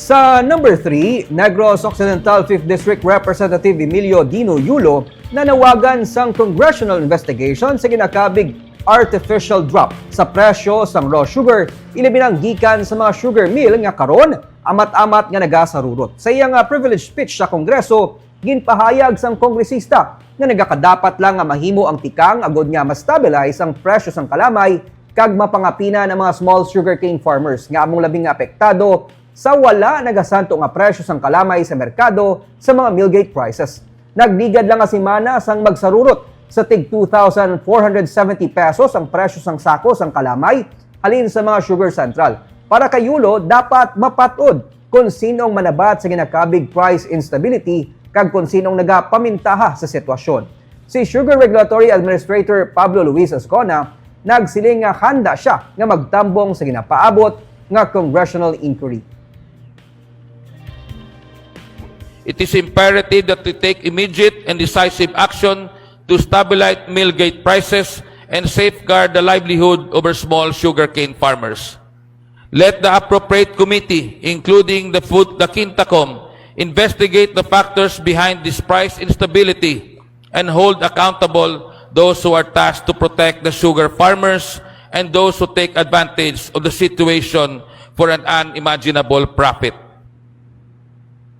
Sa number 3, Negros Occidental 5th District Representative Emilio Dino Yulo nanawagan sang congressional investigation sa ginakabig artificial drop sa presyo sang raw sugar ilibinang gikan sa mga sugar mill nga karon amat-amat nga nagasarurot. Sa iyang privilege speech sa Kongreso, ginpahayag sang kongresista nga nagakadapat lang nga mahimo ang tikang agod nga ma-stabilize ang presyo sang kalamay kag mapangapina ng mga small sugarcane farmers nga among labing apektado sa wala nagasanto nga presyo sang kalamay sa merkado sa mga millgate prices. Nagdigad lang nga si Mana sang magsarurot sa tig 2,470 pesos ang presyo sang sako sang kalamay halin sa mga sugar central. Para kay Yulo, dapat mapatod kung sinong manabat sa ginakabig price instability kag kung sinong nagapamintaha sa sitwasyon. Si Sugar Regulatory Administrator Pablo Luis Ascona nagsiling nga handa siya nga magtambong sa ginapaabot nga congressional inquiry. It is imperative that we take immediate and decisive action to stabilize mill gate prices and safeguard the livelihood of our small sugarcane farmers. Let the appropriate committee, including the food, the Kintacom, investigate the factors behind this price instability and hold accountable those who are tasked to protect the sugar farmers and those who take advantage of the situation for an unimaginable profit.